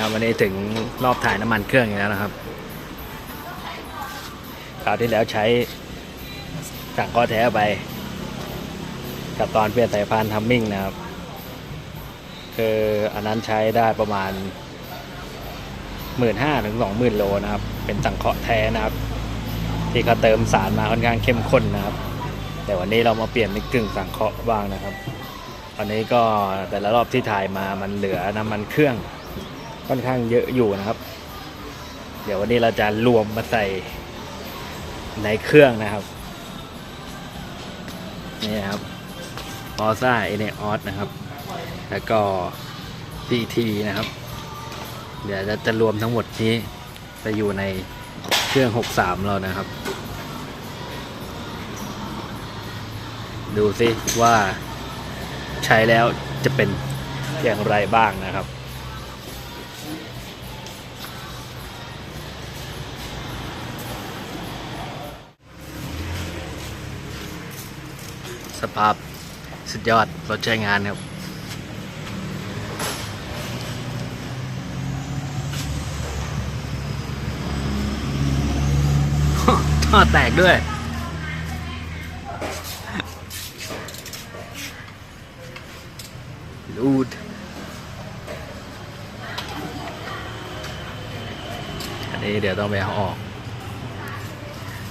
ครับวันนี้ถึงรอบถ่ายน้ำมันเครื่องอีกแล้วนะครับคราวที่แล้วใช้สั่งข้อแท้ไป กับตอนเปลี่ยนสายพานทัมมิ่งนะครับ คืออันนั้นใช้ได้ประมาณหมื่นห้าถึงสองหมื่นโลนะครับ เป็นสังเคราะห์แท้นะครับ ที่เขาเติมสารมาค่อนข้างเข้มข้นนะครับ แต่วันนี้เรามาเปลี่ยนเป็นกึ่งสังเคราะห์บ้างนะครับวันนี้ก็แต่ละรอบที่ถ่ายมามันเหลือน้ำมันเครื่อง ค่อนข้างเยอะอยู่นะครับ เดี๋ยววันนี้เราจะรวมมาใส่ในเครื่องนะครับนี่นครับออซ่าเอเนออสนะครับ แล้วก็ PT นะครับ เดี๋ยวจะจะรวมทั้งหมดนี้จะอยู่ในเครื่อง 63 เรานะครับ ดูสิว่าใช้แล้วจะเป็นอย่างไรบ้างนะครับ สภาพสุดยอดรถใช้งานครับท่อแตกด้วยลูดอันนี้เดี๋ยวต้องไปเอาออก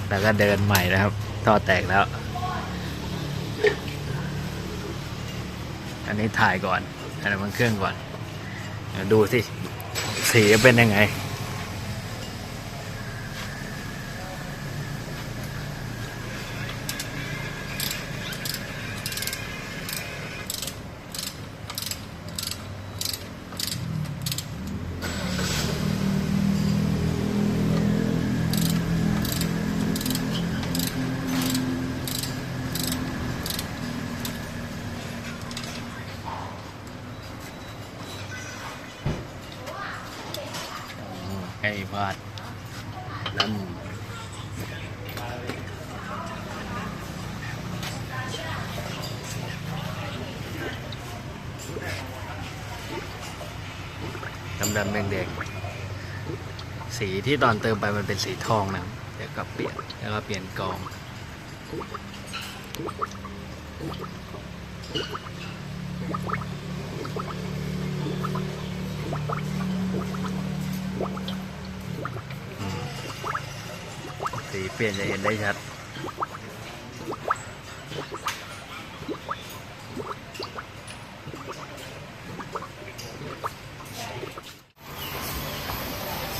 แล้วก็เดินใหม่นะครับ ท่อแตกแล้ว อันนี้ถ่ายก่อนอันนี้มันเครื่องก่อนดูสิสีจะเป็นยังไง ใกล้พลาดนั่นดำดำแดงแดงๆสีที่ตอนเติมไปมันเป็นสีทองนะเดี๋ยวก็เปลี่ยนแล้วก็เปลี่ยนกอง สีเปลี่ยนจะเห็นได้ชัด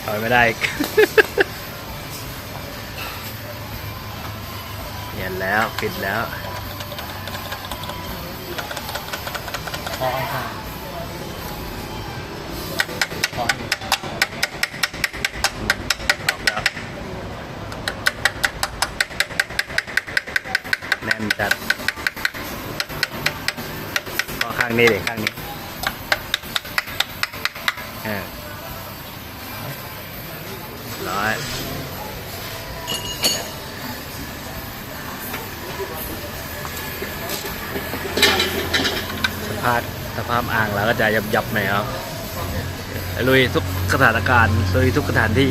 ถอยไม่ได้อีกเห็นแล้วปิดแล้วพอค่ะพอ ออกแล้ว แน่นจัดก็ข้างนี้เด็กข้างนี้เออร้อยสภาพสภาพอ่างแล้วก็จะยับยับหน่อยครับลุยทุกสถานการณ์ลุยทุกสถานที่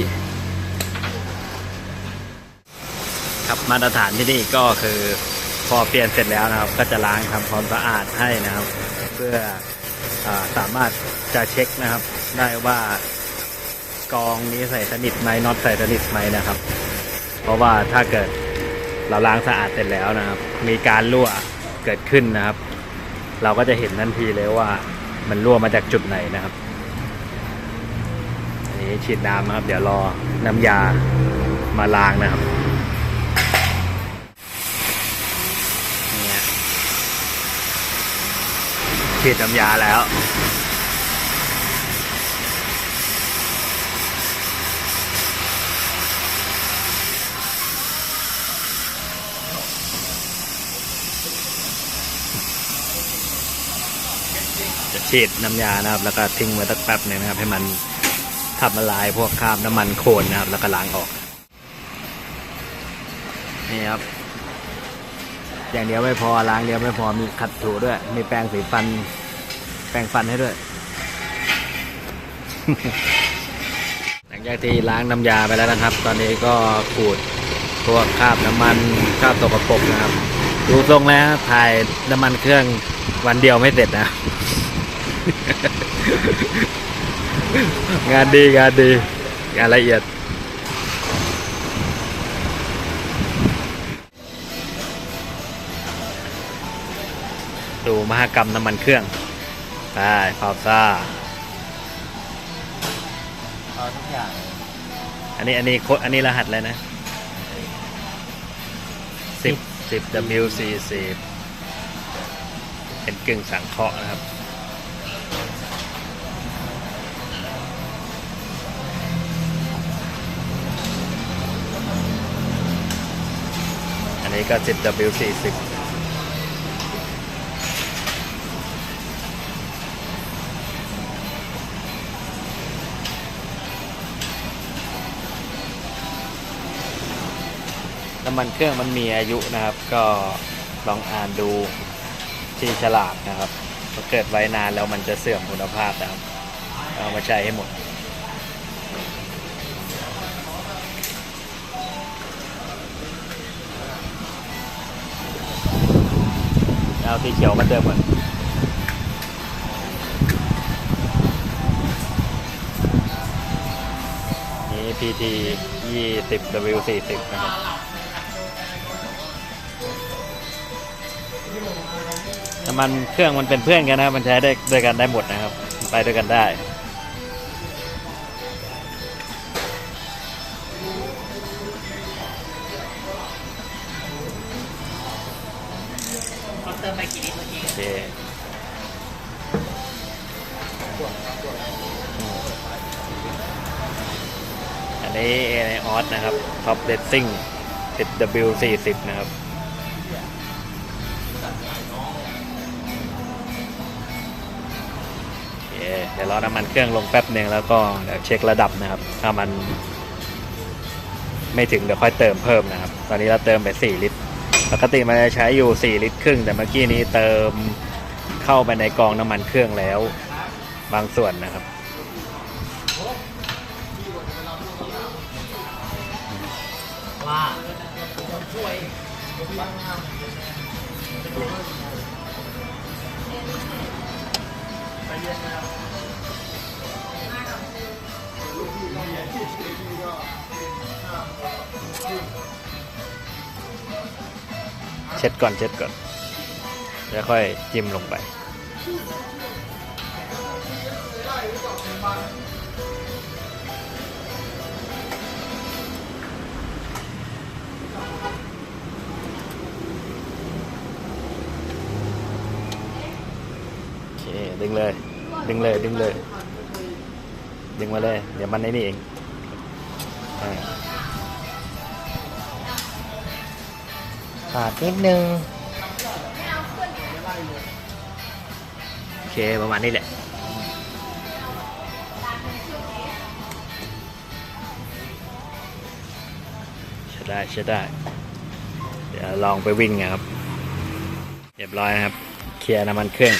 ครับมาตรฐานที่นี่ก็คือ พอเปลี่ยนเสร็จแล้วนะครับ ก็จะล้างทำความสะอาดให้นะครับ เพื่ออสามารถจะเช็คนะครับ ได้ว่ากองนี้ใส่สนิทไหมน็อตใส่สนิทไหมนะครับ เพราะว่าถ้าเกิดเราล้างสะอาดเสร็จแล้วนะครับ มีการรั่วเกิดขึ้นนะครับ เราก็จะเห็นทันทีเลยว่ามันรั่วมาจากจุดไหนนะครับอันนี้ฉีดน้ำนะครับ เดี๋ยวรอน้ำยามาล้างนะครับ เนี่ย ฉีดน้ำยาแล้ว จะฉีดน้ำยานะครับ แล้วก็ทิ้งไว้สักแป๊บหนึ่งนะครับ ให้มันทำละลายพวกคราบน้ำมันโคลนนะครับ แล้วก็ล้างออก นี่ครับ อย่างเดียวไม่พอล้างเดียวไม่พอมีขัดถูด้วย มีแปรงสีฟัน แปรงฟันให้ด้วย หลังจากที่ล้างน้ำยาไปแล้วนะครับ ตอนนี้ก็ขูดพวกคราบน้ำมันคราบตกปรกนะครับ ดูทรงแล้วถ่ายน้ำมันเครื่องวันเดียวไม่เสร็จนะ งานดีงานดีงานละเอียด ดูมหากรรมน้ำมันเครื่องไปฟาวซ่าเอาทุกอย่างอันนี้อันนี้โคดอันนี้รหัสอะไรนะสิบสิบ W สี่สิบเป็นกึ่งสังเคราะห์นะครับ อันนี้ก็สิบ W สี่สิบ น้ำมันเครื่องมันมีอายุนะครับ ก็ลองอ่านดูที่ฉลากนะครับถ้าเกิดไว้นานแล้วมันจะเสื่อมคุณภาพนะครับเอามาใช้ให้หมดเอาสีเขียวมาเติมก่อนนี่ PT 20 W 40 นะครับ น้ำมันเครื่องมันเป็นเพื่อนกันนะครับ มันใช้ได้ด้วยกันได้หมดนะครับ ไปด้วยกันได้เขาเติมไปกี่ลิตรเมื่อกี้โอเคอันนี้เอไอออสนะครับท็อปเดตซิ่ง 10W 40 นะครับ เดี๋ยวรอน้ำมันเครื่องลงแป๊บหนึ่งแล้วก็เดี๋ยวเช็คระดับนะครับ ถ้ามัน ไม่ถึงเดี๋ยวค่อยเติมเพิ่มนะครับ ตอนนี้เราเติมไป 4 ลิตร ปกติมันจะใช้อยู่ 4 ลิตรครึ่ง แต่เมื่อกี้นี้เติมเข้าไปในกองน้ำมันเครื่องแล้ว บางส่วนนะครับว่า เช็ดก่อนเช็ดก่อน แล้วค่อยจิ้มลงไป โอเคดึงเลย ดึงเลย ดึงเลย ดึงมาเลย เดี๋ยวมันในนี่เองขาดนิดนึง โอเค ประมาณนี้แหละใช่ได้ใช่ได้ เดี๋ยวลองไปวิ่งนะครับ เรียบร้อยนะครับ เคลียร์น้ำมันเครื่อง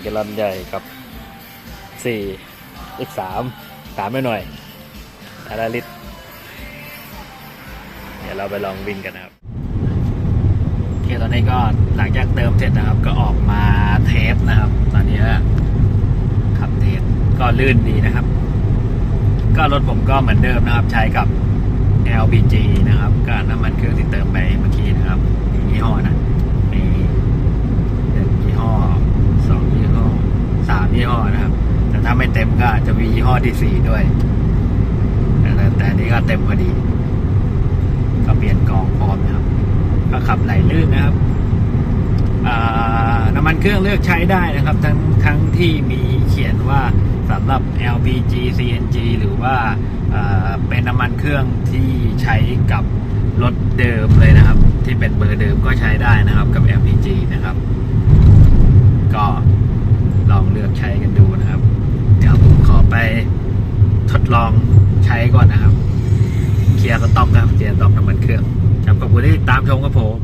แกลลอนใหญ่กับสี่อีกสามสามไม่หน่อยอาราลิตเดี๋ยวเราไปลองวิ่งกันนะครับโอเคตอนนี้ก็หลังจากเติมเสร็จนะครับ ก็ออกมาเทสนะครับ ตอนนี้ขับเทสก็ลื่นดีนะครับ ก็รถผมก็เหมือนเดิมนะครับ ใช้กับ LPG นะครับก็น้ำมันเครื่องที่เติมไปเมื่อกี้นะครับมียี่ห้อนะมีหนึ่งยี่ห้อสองยี่ห้อสาม ยี่ห้อนะครับ แต่ถ้าไม่เต็มก็จะมียี่ห้อที่สี่ด้วยแต่แต่แต่นี้ก็เต็มพอดี ก็เปลี่ยนกองพร้อมนะครับ ก็ขับไหลลื่นนะครับน้ำมันเครื่องเลือกใช้ได้นะครับ ทั้งทั้งที่มีเขียนว่าสำหรับ LPG CNG หรือว่าเป็นน้ำมันเครื่องที่ใช้กับรถเดิมเลยนะครับ ที่เป็นเบอร์เดิมก็ใช้ได้นะครับกับ LPG นะครับ ก็ ใช้กันดูนะครับ เดี๋ยวผมขอไปทดลองใช้ก่อนนะครับ เคลียร์ก็ต็อกครับเคลียร์ต็อกน้ำมันเครื่องครับขอบคุณที่ติดตามชมครับผม